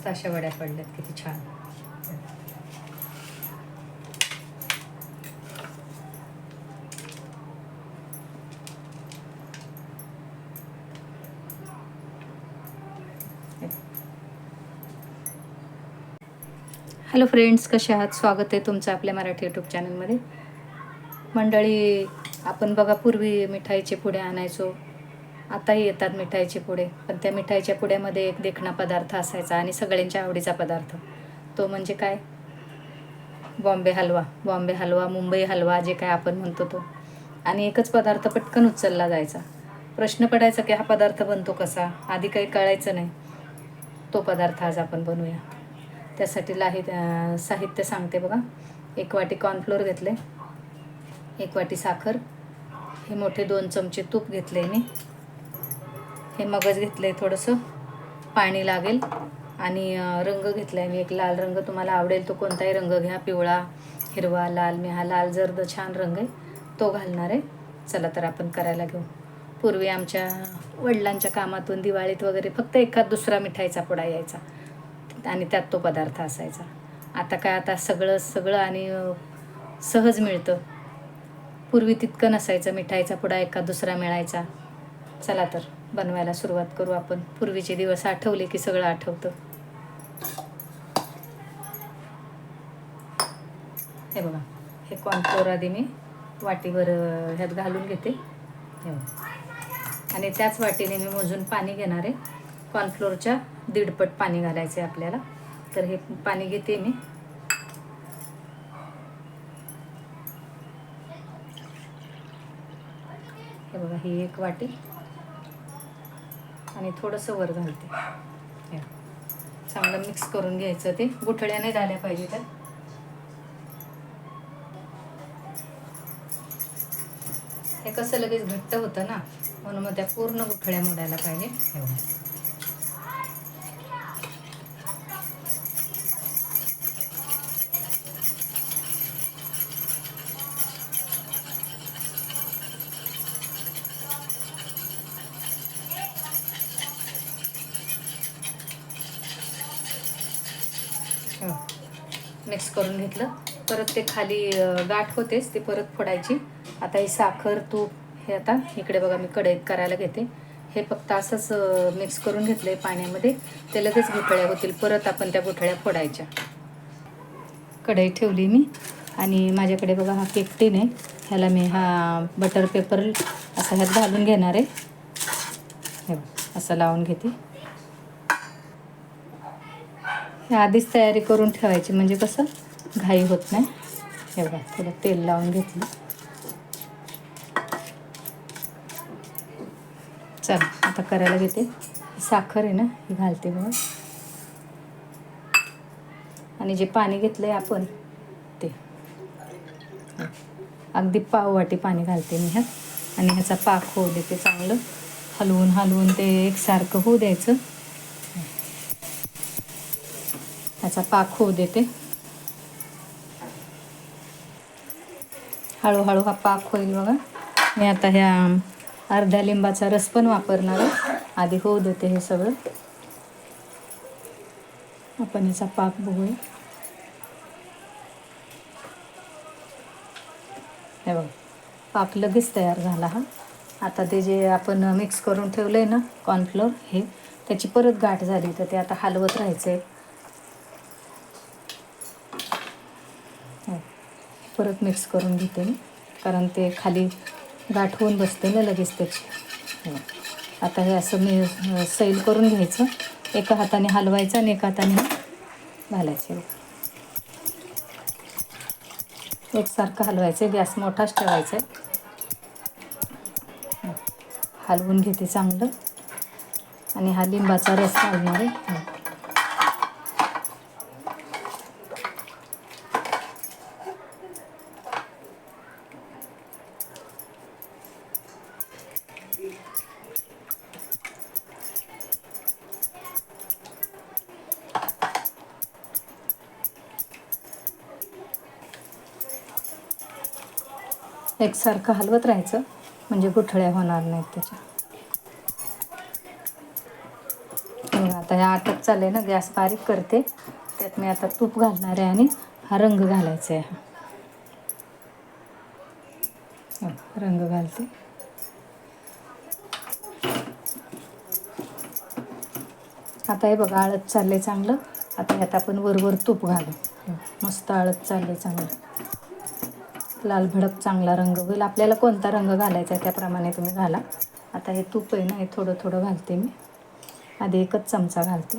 मस्त अशा वड्या पडल्यात किती छान. हॅलो फ्रेंड्स कसे आहात? स्वागत आहे तुमचं आपल्या मराठी यूट्यूब चॅनलमध्ये मंडळी आपण बघा पूर्वी मिठाईचे पुढे आणायचो. आताही येतात मिठाईचे पुडे पण त्या मिठाईच्या पुड्यामध्ये एक देखणा पदार्थ असायचा आणि सगळ्यांच्या आवडीचा पदार्थ. तो म्हणजे काय? बॉम्बे हलवा. बॉम्बे हलवा मुंबई हलवा जे काय आपण म्हणतो तो. आणि एकच पदार्थ पटकन उचलला जायचा. प्रश्न पडायचा की हा पदार्थ बनतो कसा? आधी काही कळायचं नाही. तो पदार्थ आज आपण बनवूया. त्यासाठी लाही साहित्य सांगते बघा. एक वाटी कॉर्नफ्लोअर घेतले. एक वाटी साखर. हे मोठे दोन चमचे तूप घेतले मी. हे मगज आहे थोडंसं. पाणी लागेल. आणि रंग घेतला आहे मी. एक लाल रंग तुम्हाला आवडेल तो कोणताही रंग घ्या. पिवळा हिरवा लाल. मी हा लाल जर्द छान रंग आहे. तो घालणार आहे. चला तर आपण करायला घेऊ. पूर्वी आमच्या वडिलांच्या कामातून दिवाळीत वगैरे फक्त एखाद दुसरा मिठाईचा पुडा यायचा. आणि त्यात तो पदार्थ असायचा. आता काय? आता सगळं सगळं आणि सहज मिळतं. पूर्वी तितकं नसायचं. मिठाईचा पुडा एखाद दुसरा मिळायचा. चला तर. बनवायला सुरुवात करू आपण. पूर्वीचे दिवस आठवले की सगळं आठवतं. हे बघा हे कॉर्नफ्लोअर आधी मी वाटीवर ह्यात घालून घेते. हे बघा. आणि त्याच वाटीने मी मोजून पाणी घेणार आहे. कॉर्नफ्लोअरच्या दीडपट पाणी घालायचं आहे आपल्याला. तर हे पाणी घेते मी. हे बघा ही एक वाटी. आणि थोडंसं वर घालते. हे. चांगलं मिक्स करून घ्यायचं ते. गुठळ्याने झाल्या पाहिजे तर हे कसं लगेच घट्ट होतं ना म्हणून मग त्या पूर्ण गुठळ्या मोडायला पाहिजे. मिक्स करून घेतलं. परत ते खाली गाठ होतेच ते परत फोडायची. आता ही साखर तूप हे आता इकडे बघा मी कढईत करायला घेते. हे फक्त असंच मिक्स करून घेतलंय पाण्यामध्ये. ते लगेच गुठळ्या होतील. परत आपण त्या गुठळ्या फोडायच्या. कढई ठेवली मी. आणि माझ्याकडे बघा हा केक टीन आहे. ह्याला मी हा बटर पेपर असं ह्यात घालून घेणार आहे. हे असं लावून घेते. हे आधीच तयारी करून ठेवायची म्हणजे कसं? घाई होत नाही. हे बघा थोडं तेल लावून घेतलं. चल आता करायला घेते. साखर आहे ना ही घालते मग आणि जे पाणी घेतलं आहे आपण ते. अगदी पाव वाटी पाणी घालते मी ह्यात. आणि ह्याचा पाक होऊ देते चांगलं हलवून हलवून ते एकसारखं होऊ द्यायचं. ह्याचा पाक होऊ देते. हळूहळू हा पाक होईल बघा. मी आता ह्या अर्ध्या लिंबाचा रस पण वापरणार आहे. आधी होऊ देते हे सगळं. आपण याचा पाक बघूया. हे बघ पाक लगेच तयार झाला हा. आता ते जे आपण मिक्स करून ठेवलं आहे ना कॉर्नफ्लोअर हे त्याची परत गाठ झाली तर ते आता हलवत राहायचं आहे परत मिक्स करून घेते मी कारण ते खाली गाठ होऊन बसते ना लगेच त्याची. हो. आता हे असं मी सैल करून घ्यायचं. एका हाताने हलवायचं आणि एका हाताने घालायचं. एकसारखं हलवायचं गॅस मोठाच ठेवायचा. आहे हलवून घेते चांगलं. आणि हा लिंबाचा रस घालणार आहे. हो. एकसारखं हलवत राहायचं. म्हणजे गुठळ्या होणार नाहीत त्याच्या. मग आता आता ह्या आटक चालले ना गॅस बारीक करते. त्यात मी आता तूप घालणार आहे आणि हा रंग घालायचा आहे हा. रंग घालते. आता हे बघा आळत चाललंय चांगलं. आता ह्यात आपण वरवर तूप घालू. मस्त आळत चाललंय चांगलं. लाल भडक चांगला रंग होईल. आपल्याला कोणता रंग घालायचा आहे त्याप्रमाणे तुम्ही घाला. आता हे तूप आहे ना हे थोडं थोडं घालते मी. आधी एकच चमचा घालते.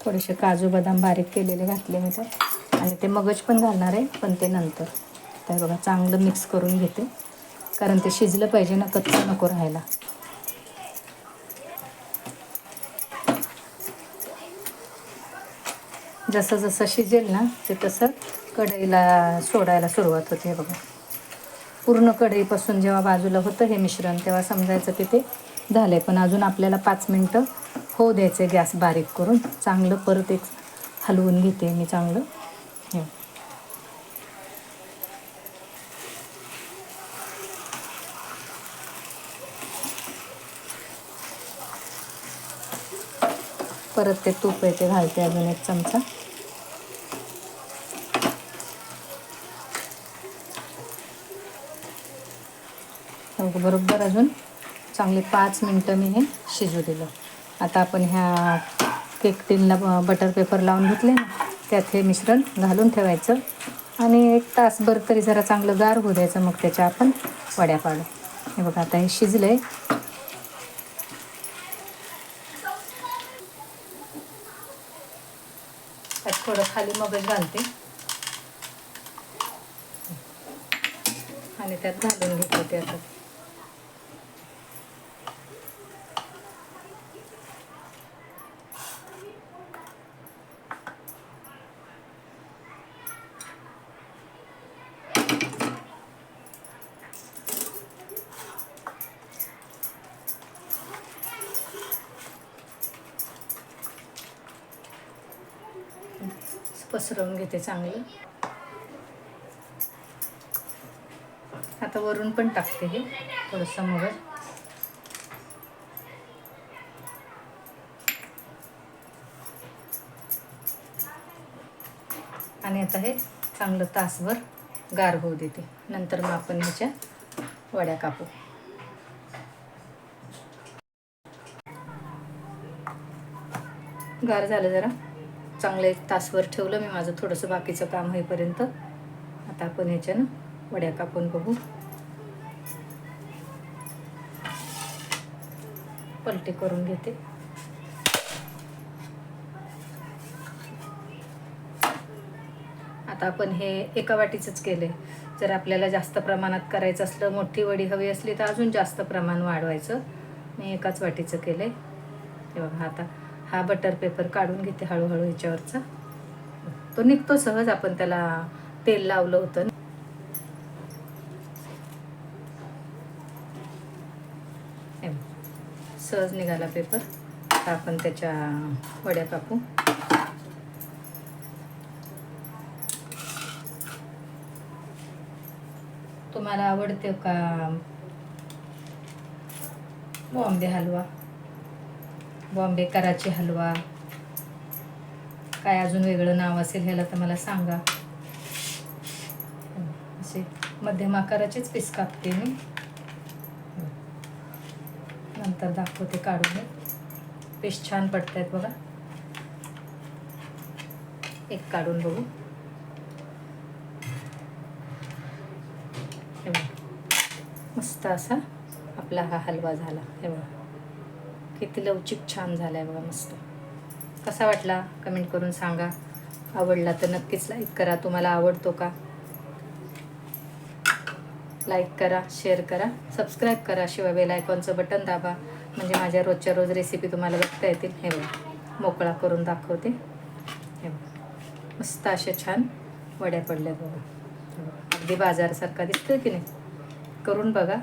थोडेसे काजू बदाम बारीक केलेले घातले मी तर. आणि ते मगज पण घालणार आहे पण ते नंतर. तर बघा चांगलं मिक्स करून घेते. कारण ते शिजलं पाहिजे ना कच्चं नको राहायला. जसं जसं शिजेल ना ते तसं कढईला सोडायला सुरुवात होते हे बघा. पूर्ण कढईपासून जेव्हा बाजूला होतं हे मिश्रण तेव्हा समजायचं की ते झालं आहे पण अजून आपल्याला पाच मिनटं होऊ द्यायचं गॅस बारीक करून. चांगलं परत एक हलवून घेते मी चांगलं. परत ते तूप आहे ते घालते अजून एक चमचा. हो, बरोबर अजून चांगले पाच मिनटं मी हे शिजू दिलं. आता आपण ह्या केक टिनला बटर पेपर लावून घेतले ना त्यात हे मिश्रण घालून ठेवायचं. आणि एक तासभर तरी जरा चांगलं गार होऊ द्यायचं मग त्याच्या आपण वड्या पाडू. हे बघा आता हे शिजलं आहे त्यात थोडं खाली मगज घालते. आणि त्यात घालून घेते ते आता. पसरवून घेते चांगलं. आता वरून पण टाकते हे थोडंसं मगर आणि आता हे चांगलं तासभर गार होऊ देते. नंतर मग आपण ह्याच्या वड्या कापू. गार झालं जरा. चांगले एक तासभर ठेवलं मी माझं थोडंसं बाकीचं काम होईपर्यंत. आता आपण ह्याच्यानं वड्या कापून बघू. पलटी करून घेते. आता आपण हे एका वाटीचंच केलं आहे जर आपल्याला जास्त प्रमाणात करायचं असलं मोठी वडी हवी असली तर अजून जास्त प्रमाण वाढवायचं. मी एकाच वाटीचं केलं आहे हे बघा आता हा बटर पेपर काढून घेते हळूहळू ह्याच्यावरचा. तो निघतो सहज आपण त्याला तेल लावलं होतं. सहज निघाला पेपर आता आपण त्याच्या वड्या कापू. तुम्हाला आवडते का? बॉम्बे हलवा. बॉम्बे कराची हलवा. काय अजून वेगळं नाव असेल ह्याला तर मला सांगा. असे मध्यम आकाराचेच पीस कापते मी. नंतर दाखवते काढून. पीस छान पडत आहेत बघा. एक काढून बघू. मस्त असा आपला हा हलवा झाला. हे बघा. किती लवचिक छान झाला आहे बघा मस्त. कसा वाटला? कमेंट करून सांगा. आवडला तर नक्कीच लाईक करा. तुम्हाला आवडतो का? लाईक करा शेअर करा. सबस्क्राईब करा. शिवाय बेल आयकॉनचं बटन दाबा. म्हणजे माझ्या रोजच्या रोज रेसिपी तुम्हाला बघता येतील. हे बघा. मोकळा करून दाखवते. हे बघा. मस्त अशा छान वड्या पडल्या बघा. बघा. अगदी बाजारसारखा दिसतोय की नाही? करून बघा.